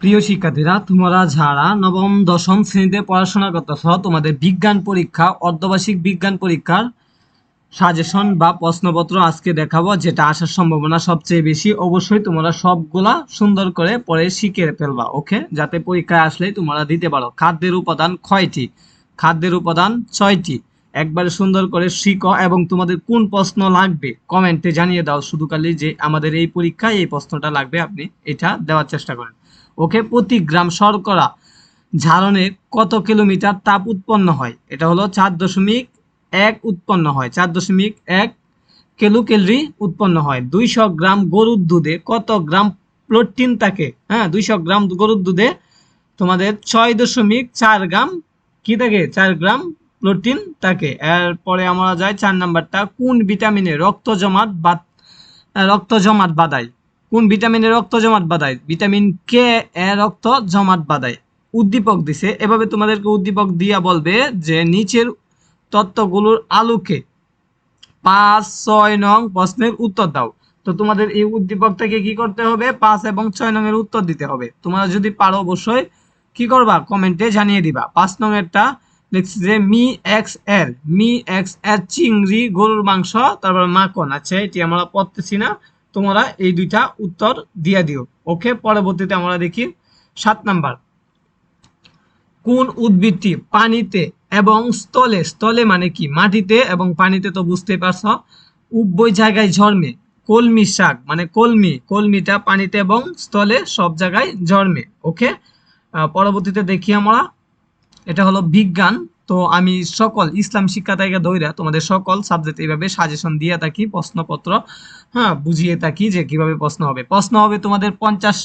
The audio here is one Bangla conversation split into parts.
প্রিয় শিক্ষার্থীরা, তোমরা যারা নবম, দশম শ্রেণীতে পড়াশোনা করতেছ, তোমাদের বিজ্ঞান পরীক্ষা, অর্ধবার্ষিক বিজ্ঞান পরীক্ষার সাজেশন বা প্রশ্নপত্র আজকে দেখাবো, যেটা আসার সম্ভাবনা সবচেয়ে বেশি। অবশ্যই তোমরা সবগুলা সুন্দর করে পরে শিখে ফেলবা, ওকে? যাতে পরীক্ষায় আসলেই তোমরা দিতে পারো। খাদ্যের উপাদান কয়টি? খাদ্যের উপাদান ছয়টি। একবারে সুন্দর করে শিখো এবং তোমাদের কোন প্রশ্ন লাগবে কমেন্টে জানিয়ে দাও। শুধু খালি যে আমাদের এই পরীক্ষায় এই প্রশ্নটা লাগবে, আপনি এটা দেওয়ার চেষ্টা করেন। ওকে প্রতি গ্রাম শর্করা ঝারণে কত কিলোমিটার তাপ উৎপন্ন হয়? এটা হলো চার দশমিক এক উৎপন্ন হয়। চার দশমিক এক কিলো ক্যালোরি উৎপন্ন হয়। দুইশো গ্রাম গরুর দুধে কত গ্রাম প্রোটিন থাকে? হ্যাঁ দুইশো গ্রাম গরুর দুধে তোমাদের ছয় দশমিক চার গ্রাম কি থাকে? চার গ্রাম প্রোটিন থাকে। এরপরে আমরা যাই চার নাম্বারটা, কোন ভিটামিনে রক্ত জমাট বাদ রক্ত জমাট বাঁধায়? কোন ভিটামিনে রক্ত জমাট বাঁধায়? ভিটামিন কে এ রক্ত জমাট বাঁধায়। উদ্দীপক দিছে। এভাবে তোমাদেরকে উদ্দীপক দিয়া বলবে যে নিচের তত্ত্বগুলোর আলোকে পাঁচ, ছয় নং প্রশ্নের উত্তর দাও। তো তোমাদের এই উদ্দীপক থেকে কি করতে হবে? পাঁচ এবং ছয় নং এর উত্তর দিতে হবে। তোমরা যদি পারো অবশ্যই কি করবা? কমেন্টে জানিয়ে দিবা। পাঁচ নং এরটা লিখছি যে মি এক্সের। মি এক্সের চিংড়ি, গরুর মাংস, তারপর মাখন। আচ্ছা এটি আমরা পড়তেছি না। তোমরা এই দুইটা উত্তর দিয়ে দিও। ওকে পরবর্তীতে আমরা দেখি সাত নাম্বার। কোন উদ্ভিদটি পানিতে এবং স্থলে স্থলে মানে কি? মাটিতে এবং পানিতে তো বুঝতে পারছ, উভয় জায়গায় জন্মে কলমি শাক মানে কলমি, কলমিটা পানিতে এবং স্থলে সব জায়গায় জন্মে ওকে পরবর্তীতে দেখি আমরা, এটা হলো বিজ্ঞান। তো আমি সকল ইসলাম শিক্ষা থেকে দৈরা তোমাদের সকল সাবজেক্ট এইভাবে সাজেশন দিয়ে থাকি, প্রশ্নপত্র হ্যাঁ বুঝিয়ে থাকি যে কীভাবে প্রশ্ন হবে। প্রশ্ন হবে তোমাদের পঞ্চাশ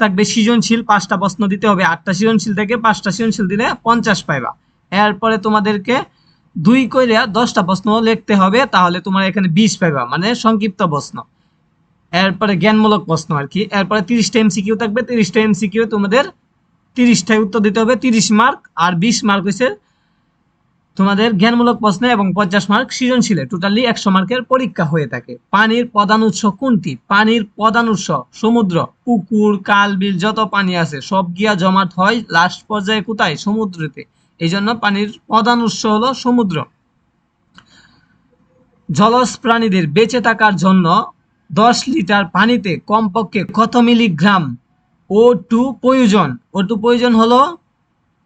থাকবে সৃজনশীল পাঁচটা প্রশ্ন দিতে হবে। আটটা সৃজনশীল থেকে পাঁচটা সৃজনশীল দিলে পঞ্চাশ পাইবা। এরপরে তোমাদেরকে দুই করে দশটা প্রশ্ন লিখতে হবে, তাহলে তোমার এখানে বিশ পাইবা মানে সংক্ষিপ্ত প্রশ্ন। এরপরে জ্ঞানমূলক প্রশ্ন আর কি। এরপরে তিরিশটা এমসিকিউ থাকবে, তিরিশটা এমসিকিউ তোমাদের তিরিশটায় উত্তর দিতে হবে, তিরিশ মার্ক, আর বিশ মার্ক হচ্ছে তোমাদের জ্ঞানমূলক প্রশ্নে এবং পঞ্চাশ মার্ক সৃজনশীলে টোটালি একশো মার্কের পরীক্ষা হয়ে থাকে। পানির প্রধান উৎস কোনটি? পানির প্রধান উৎস সমুদ্র, পুকুর কাল বিল, যত পানি আছে, সব গিয়া জমাট হয় লাস্ট পর্যায়ে কোথায়? সমুদ্রতে। এই জন্য পানির প্রধান উৎস হলো সমুদ্র। জলজ প্রাণীদের বেঁচে থাকার জন্য দশ লিটার পানিতে কমপক্ষে কত মিলিগ্রাম? ও টু প্রয়োজন ও টু প্রয়োজন হলো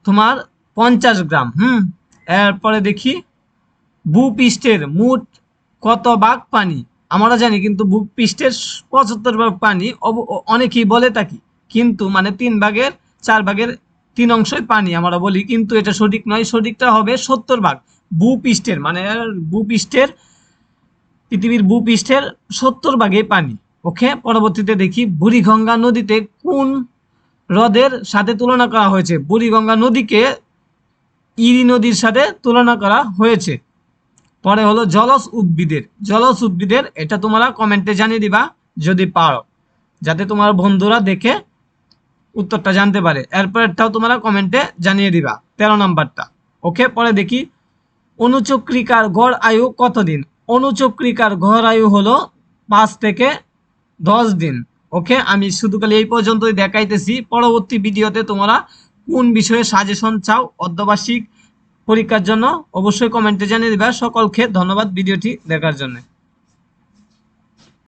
তোমার পঞ্চাশ গ্রাম। হুম? এরপরে দেখি ভূপৃষ্ঠের মোট কত ভাগ পানি? আমরা জানি কিন্তু ভূপৃষ্ঠের পঁচাত্তর ভাগ পানি অনেকেই বলে থাকি। কিন্তু মানে তিন ভাগের, চার ভাগের তিন অংশই পানি আমরা বলি। কিন্তু এটা সঠিক নয়, সঠিকটা হবে সত্তর ভাগ। ভূপৃষ্ঠের মানে ভূপৃষ্ঠের, পৃথিবীর ভূপৃষ্ঠের সত্তর ভাগে পানি। ওকে, পরবর্তীতে দেখি বুড়িগঙ্গা নদীতে কোন হ্রদের সাথে তুলনা করা হয়েছে? বুড়িগঙ্গা নদীকে ইরি নদীর সাথে তুলনা করা হয়েছে। পরে হলো জলজ উদ্ভিদের। জলজ উদ্ভিদের, এটা তোমরা কমেন্টে জানিয়ে দিবা, যদি পারো। যাতে তোমার বন্ধুরা দেখে উত্তরটা জানতে পারে। এরপরেরটাও তোমরা কমেন্টে জানিয়ে দিবা, তেরো নাম্বারটা। ওকে পরে দেখি। অনুচক্রিকার গড় আয়ু কতদিন? অনুচক্রিকার গড় আয়ু হলো পাঁচ থেকে দশ দিন। ওকে আমি শুধু খালি এই পর্যন্তই দেখাইতেছি। পরবর্তী ভিডিওতে তোমরা কোন বিষয়ে সাজেশন চাও অর্ধবার্ষিক পরীক্ষার জন্য অবশ্যই কমেন্টে জানিয়ে দেবে। সকলকে ধন্যবাদ ভিডিওটি দেখার জন্য।